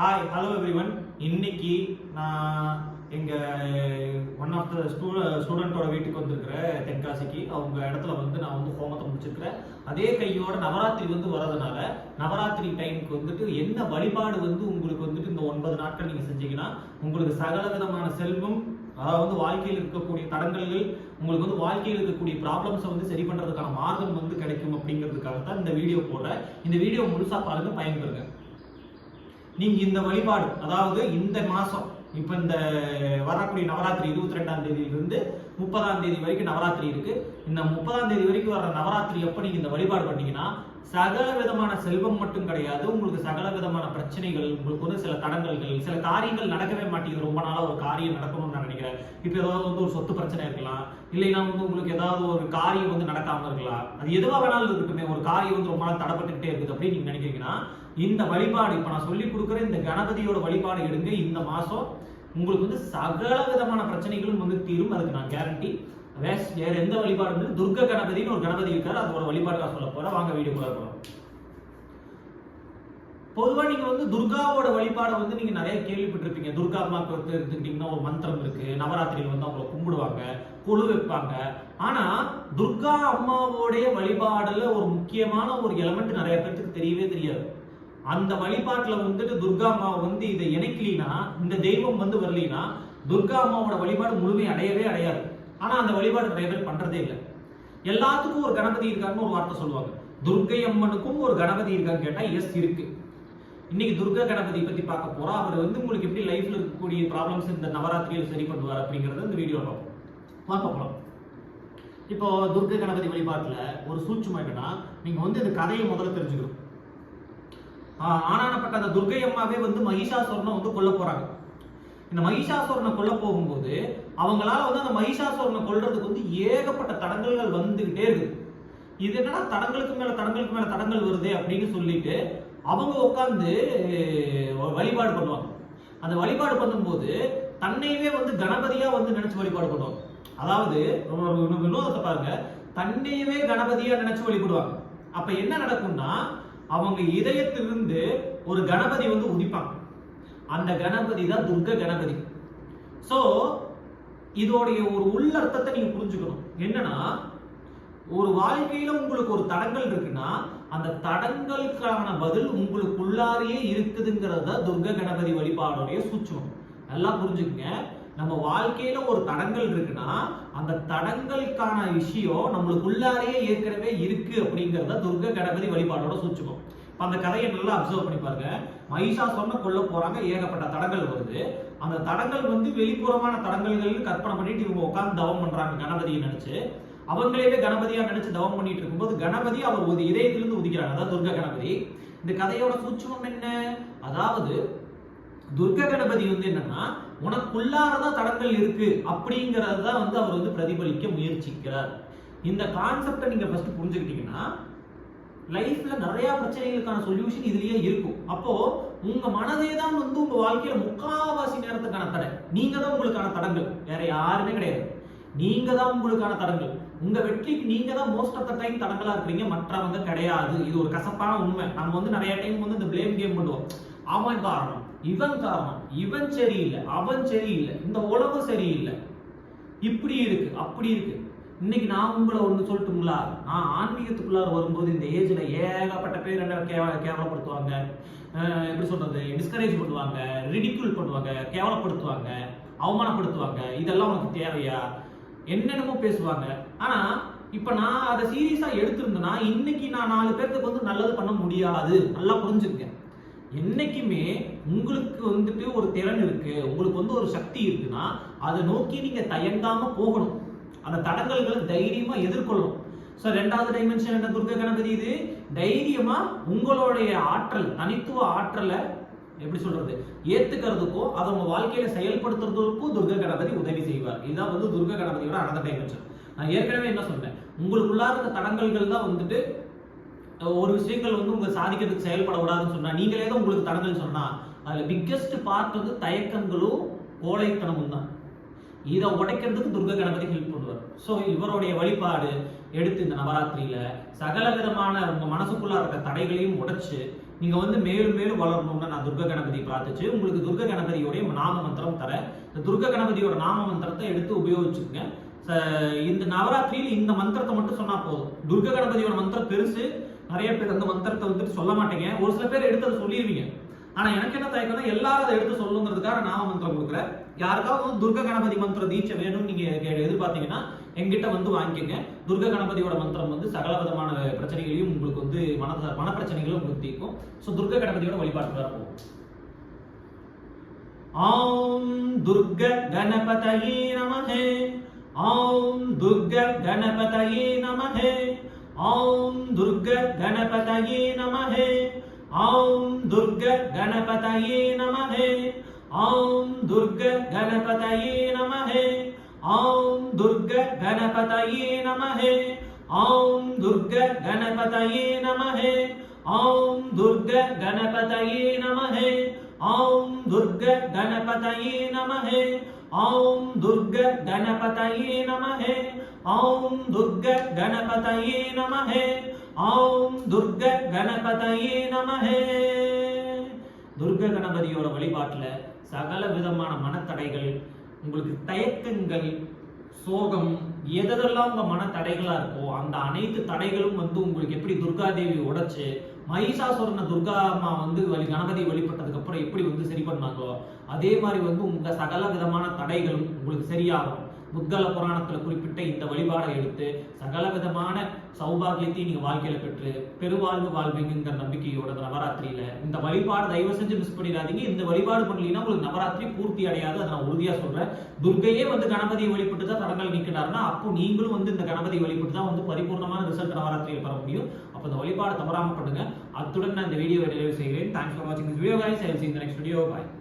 Hi hello everyone இன்னைக்கு நான் எங்கள் ஒன் ஆஃப் த ஸ்டூ ஸ்டூடெண்ட்டோட வீட்டுக்கு வந்திருக்கிறேன் தென்காசிக்கு. அவங்க இடத்துல வந்து நான் வந்து ஹோமத்தை முடிச்சிருக்கிறேன். அதே கையோட நவராத்திரி வந்து வர்றதுனால நவராத்திரி டைமுக்கு வந்துட்டு என்ன வழிபாடு வந்து உங்களுக்கு வந்துட்டு இந்த ஒன்பது நாட்கள் நீங்கள் செஞ்சீங்கன்னா உங்களுக்கு சகல விதமான செல்வம் அதாவது வந்து வாழ்க்கையில் இருக்கக்கூடிய தடங்கல்கள் உங்களுக்கு வந்து வாழ்க்கையில் இருக்கக்கூடிய ப்ராப்ளம்ஸை வந்து சரி பண்ணுறதுக்கான மார்க்கம் வந்து கிடைக்கும் அப்படிங்கிறதுக்காக தான் இந்த வீடியோ போடுறேன். இந்த வீடியோ முழுசா பாருங்க பயன்பெறுங்க. நீங்க இந்த வழிபாடு அதாவது இந்த மாசம் இப்ப இந்த வரக்கூடிய நவராத்திரி இருபத்தி ரெண்டாம் தேதியிலிருந்து முப்பதாம் தேதி வரைக்கும் நவராத்திரி இருக்கு. இந்த முப்பதாம் தேதி வரைக்கும் வர நவராத்திரி எப்போ நீங்க இந்த வழிபாடு பண்ணீங்கன்னா சகல விதமான செல்வம் மட்டும் கிடையாது. உங்களுக்கு சகல விதமான பிரச்சனைகள் உங்களுக்கு வந்து சில தடங்கல்கள் சில காரியங்கள் நடக்கவே மாட்டேங்குது. ரொம்ப நாளா ஒரு காரியம் நடக்கணும்னு நான் நினைக்கிறேன். இப்ப ஏதாவது வந்து ஒரு சொத்து பிரச்சனை இருக்கலாம். இல்லைன்னா வந்து உங்களுக்கு ஏதாவது ஒரு காரியம் வந்து நடக்காம இருக்கலாம். அது எதுவாக வேணாலும் இருக்கட்டுமே ஒரு காரியம் வந்து ரொம்ப நாள் தடப்பட்டுக்கிட்டே இருக்குது அப்படின்னு நீங்க நினைக்கிறீங்கன்னா இந்த வழிபாடு இப்போ நான் சொல்லி கொடுக்குற இந்த கணபதியோட வழிபாடு எடுங்க. இந்த மாசம் உங்களுக்கு வந்து சகல விதமான பிரச்சனைகளும் வந்து தீரும் அதுக்கு நான் கேரண்டி வேற எந்த வழிபாடு வந்து துர்க கணபதினு ஒரு கணபதி இருக்காரு அதோட வழிபாடு நான் சொல்ல போறேன். வாங்க வீடியோக்குள்ள போறோம் பொதுவா நீங்க வந்து துர்காவோட வழிபாடை வந்து நீங்க நிறைய கேள்விப்பட்டிருப்பீங்க. துர்கா அம்மா வந்து எடுத்துக்கிட்டீங்கன்னா ஒரு மந்திரம் இருக்கு. நவராத்திரியில் வந்து அவங்கள கும்பிடுவாங்க குழு வைப்பாங்க. ஆனா துர்கா அம்மாவோடைய வழிபாடில் ஒரு முக்கியமான ஒரு எலமெண்ட் நிறைய பேருக்கு தெரியவே தெரியாது. அந்த வழிபாட்டில் வந்துட்டு துர்கா அம்மாவை வந்து இதை இணைக்கலினா இந்த தெய்வம் வந்து வரலினா துர்கா அம்மாவோட வழிபாடு முழுமை அடையவே அடையாது. ஆனால் அந்த வழிபாடு நிறைய பேர் பண்ணுறதே இல்லை. எல்லாத்துக்கும் ஒரு கணபதி இருக்காருன்னு ஒரு வார்த்தை சொல்லுவாங்க. துர்கை அம்மனுக்கும் ஒரு கணபதி இருக்கான்னு கேட்டால் எஸ் இருக்கு. இன்னைக்கு துர்கா கணபதி பற்றி பார்க்க போகிறோம் அவர் வந்து உங்களுக்கு எப்படி லைஃப்பில் இருக்கக்கூடிய ப்ராப்ளம்ஸ் இந்த நவராத்திரியில் சரி பண்ணுவார் அப்படிங்கிறத இந்த வீடியோ பார்ப்போம். வாங்க போகலாம் இப்போ துர்கை கணபதி வழிபாட்டில் ஒரு சூட்சுமம் என்னன்னா நீங்கள் வந்து இந்த கதையை முதல்ல தெரிஞ்சுக்கணும். ஆனானப்பட்ட அந்த துர்கை அம்மாவே வந்து மகிஷாசுரனை வந்து கொல்ல போறாங்க. இந்த மகிஷாசுரனை கொல்ல போகும்போது அவங்களால வந்து அந்த மகிஷாசுரனை கொல்றதுக்கு வந்து ஏகப்பட்ட தடங்கல்கள் வந்துகிட்டே இருக்குது. இது என்னன்னா தடங்களுக்கு மேல தடங்களுக்கு மேல தடங்கள் வருதே அப்படின்னு சொல்லிட்டு அவங்க உட்காந்து வழிபாடு பண்ணுவாங்க. அந்த வழிபாடு பண்ணும்போது தன்னையவே வந்து கணபதியா வந்து நினைச்சு வழிபாடு பண்ணுவாங்க. அதாவது வினோதத்தை பாருங்க. தன்னையவே கணபதியா நினைச்சு வழிபடுவாங்க. அப்ப என்ன நடக்கும்னா அவங்க இதயத்திலிருந்து ஒரு கணபதி வந்து உதிப்பாங்க. அந்த கணபதி தான் துர்க கணபதி. ஸோ இதோடைய ஒரு உள்ளர்த்தத்தை நீங்க புரிஞ்சுக்கணும். என்னன்னா ஒரு வாழ்க்கையில உங்களுக்கு ஒரு தடங்கள் இருக்குன்னா அந்த தடங்களுக்கான பதில் உங்களுக்குள்ளாரையே இருக்குதுங்கிறத துர்க கணபதி வழிபாடுடைய சூட்சமம். நல்லா புரிஞ்சுக்கங்க. நம்ம வாழ்க்கையில ஒரு தடங்கள் இருக்குன்னா அந்த தடங்களுக்கான விஷயம் நம்மளுக்குள்ளாரையே ஏற்கனவே இருக்கு அப்படிங்கறத துர்க கணபதி வழிபாடோட சூச்சுக்கும் இப்ப அந்த கதையை நல்லா அப்சர்வ் பண்ணி பாருங்க. மகிஷாசுரனை கொல்ல போறாங்க ஏகப்பட்ட தடங்கள் வருது. அந்த தடங்கள் வந்து வெளிப்புறமான தடங்கள்கள் கற்பனை பண்ணிட்டு இவங்க உட்காந்து தவம் பண்றாங்க கணபதியை நினைச்சு. அவங்களே கணபதியா நினைச்சு தவம் பண்ணிட்டு இருக்கும்போது கணபதி அவர் ஒரு இதயத்திலிருந்து உதிக்கிறாங்க அதாவது துர்க கணபதி. இந்த கதையோட சூட்சமம் என்ன? அதாவது துர்க கணபதி வந்து என்னன்னா உனக்குள்ளாரதான் தடங்கள் இருக்கு அப்படிங்கறத தான் வந்து அவர் வந்து பிரதிபலிக்க முயற்சிக்கிறார். இந்த கான்செப்டை நீங்க ஃபர்ஸ்ட் புரிஞ்சுக்கிட்டீங்கன்னா லைஃப்ல நிறைய பிரச்சனைகளுக்கான சொல்யூஷன் இதுலயே இருக்கும். அப்போ உங்க மனதே தான் வந்து உங்க வாழ்க்கையில முக்காவாசி நேரத்துக்கான தடை. நீங்க தான் உங்களுக்கான தடங்கள். வேற யாருமே கிடையாது. நீங்க தான் உங்களுக்கான தடங்கள். உங்க வெற்றிக்கு நீங்க தான் மோஸ்ட் ஆஃப் த டைம் தடங்களா இருக்கிறீங்க. மற்றவங்க கிடையாது. இது ஒரு கசப்பான உண்மை. நம்ம வந்து நிறைய டைம் வந்து இந்த பிளேம் கேம் பண்ணுவோம். அவன் காரணம். இவன் காரணம். இவன் சரியில்லை அவன் சரியில்லை இந்த உலகம் சரியில்லை. இப்படி இருக்கு அப்படி இருக்கு. இன்னைக்கு நான் உங்களை ஒன்று சொல்லட்டுங்களா நான் ஆன்மீகத்துக்குள்ளார வரும்போது இந்த ஏஜ்ல ஏகப்பட்ட பேர் என்ன கேவ கேவலப்படுத்துவாங்க. எப்படி சொல்றது? டிஸ்கரேஜ் பண்ணுவாங்க ரிடிக்யூல் பண்ணுவாங்க கேவலப்படுத்துவாங்க அவமானப்படுத்துவாங்க. இதெல்லாம் உனக்கு தேவையா? என்னென்னமோ பேசுவாங்க. ஆனா இப்ப நான் அதை சீரியஸா எடுத்திருந்தேன்னா இன்னைக்கு நான் நாலு பேர்த்துக்கு வந்து நல்லது பண்ண முடியாது. நல்லா புரிஞ்சுக்கங்க. என்னைக்குமே உங்களுக்கு வந்துட்டு ஒரு திறன் இருக்கு உங்களுக்கு வந்து ஒரு சக்தி இருக்குன்னா அதை நோக்கி நீங்க தயங்காம போகணும். அந்த தடங்கல்களை தைரியமா எதிர்கொள்ளணும். ஸோ ரெண்டாவது டைமென்ஷன் என்ன துர்க கணபதி இது? தைரியமா உங்களுடைய ஆற்றல் தனித்துவ ஆற்றலை எப்படி சொல்றது ஏத்துக்கிறதுக்கும் அதை உங்க வாழ்க்கையில செயல்படுத்துறதுக்கும் துர்க கணபதி உதவி செய்வார். இதுதான் வந்து துர்க கணபதியோட அடுத்த டைமென்ஷன் நான் ஏற்கனவே என்ன சொன்னேன்? உங்களுக்குள்ளார இருக்க தடங்கல்கள் தான் வந்துட்டு ஒரு விஷயங்கள் வந்து உங்க சாதிக்கிறதுக்கு செயல்பட விடாதுன்னு சொன்னா நீங்களே தான் உங்களுக்கு தடங்கள் சொன்னா அதில் பிக்கெஸ்ட் பார்ட் வந்து தயக்கங்களும் கோழைத்தனமும் தான் இதை உடைக்கிறதுக்கு துர்க கணபதி ஹெல்ப் பண்ணுவார். ஸோ இவருடைய வழிபாடு எடுத்து இந்த நவராத்திரியில சகல விதமான உங்க மனசுக்குள்ள இருக்க தடைகளையும் உடைச்சு நீங்க வந்து மேலும் மேலும் வளரணும்னு நான் துர்க கணபதி பிரார்த்திச்சு உங்களுக்கு துர்க கணபதியோடைய நாம மந்திரம் தரேன் இந்த துர்க கணபதியோட நாம மந்திரத்தை எடுத்து உபயோகிச்சுக்கங்க. ச- இந்த நவராத்திரியில் இந்த மந்திரத்தை மட்டும் சொன்னா போதும். துர்க கணபதியோட மந்திரம் பெருசு. நிறைய பேர் அந்த மந்திரத்தை வந்துட்டு சொல்ல மாட்டீங்க. ஒரு சில பேர் எடுத்து அதை சொல்லிடுவீங்க ஆனா எனக்கு என்ன தயக்கம்னா எல்லாரும் அதை எடுத்து சொல்லுங்கிறதுக்காக நாம மந்திரம் கொடுக்குறேன். யாருக்காவது வந்து துர்க கணபதி மந்திர தீட்சை வேணும்னு நீங்க எதிர்பார்த்தீங்கன்னா எங்கிட்ட வந்து வாங்கிக்கங்க. துர்க கணபதியோட மந்திரம் வந்து சகல விதமான பிரச்சனைகளையும் உங்களுக்கு வந்து மன மன பிரச்சனைகளும் உங்களுக்கு தீர்க்கும். ஸோ துர்க கணபதியோட வழிபாட்டு வரப்போம் ஆம் துர்க கணபதயே நமஹே. ஆம் துர்க கணபதயே நமஹே. ஆம் துர்க கணபதயே நமஹே. ஆம் துர்க கணபதயே நமஹே ஆம் துர்க கணபதயே நமஹே ஆம் துர்க கணபதயே நமஹே ஆம் துர்க கணபதயே நமஹே ஆம் துர்க கணபதயே நமஹே ஆம் துர்க கணபதயே நமஹே ஆம் துர்க கணபதயே நமஹே ஆம் துர்க கணபதயே நமஹே ஆம் துர்க கணபதயே நமஹே துர்க கணபதியோட வழிபாட்டில் சகல விதமான மனத்தடைகள் உங்களுக்கு தயக்கங்கள் சோகம் எதெல்லாம் உங்கள் மன தடைகளாக இருக்கோ அந்த அனைத்து தடைகளும் வந்து உங்களுக்கு எப்படி துர்காதேவி உடைச்சு மகிஷாசுரனை துர்கா அம்மா வந்து வழி கணபதி வழிபட்டதுக்கப்புறம் எப்படி வந்து சரி பண்ணாங்களோ அதே மாதிரி வந்து உங்கள் சகல விதமான தடைகளும் உங்களுக்கு சரியாகும். முத்கல புராணத்துல குறிப்பிட்ட இந்த வழிபாடை எடுத்து சகல விதமான சௌபாகியத்தையும் நீங்க வாழ்க்கையில பெற்று பெருவாழ்வு வாழ்வீங்கிற நம்பிக்கையோட நவராத்திரியில் நவராத்திரியில இந்த வழிபாடு தயவு செஞ்சு மிஸ் பண்ணிடாதீங்க. இந்த வழிபாடு பண்ணலீங்கன்னா உங்களுக்கு நவராத்திரி பூர்த்தி அடையாது. அதை நான் உறுதியா சொல்றேன். துர்கையே வந்து கணபதியை வழிபட்டு தான் தடங்கள் நீக்கினாருன்னா அப்போ நீங்களும் வந்து இந்த கணபதி வழிபட்டு தான் வந்து பரிபூர்ணமான ரிசல்ட் நவராத்திரியில் பெற முடியும். அப்போ இந்த வழிபாடு தவறாம பண்ணுங்க. அத்துடன் நான் இந்த வீடியோவை நிறைவு செய்கிறேன். தேங்க்ஸ் ஃபார் வாட்சிங் this video guys. I will see you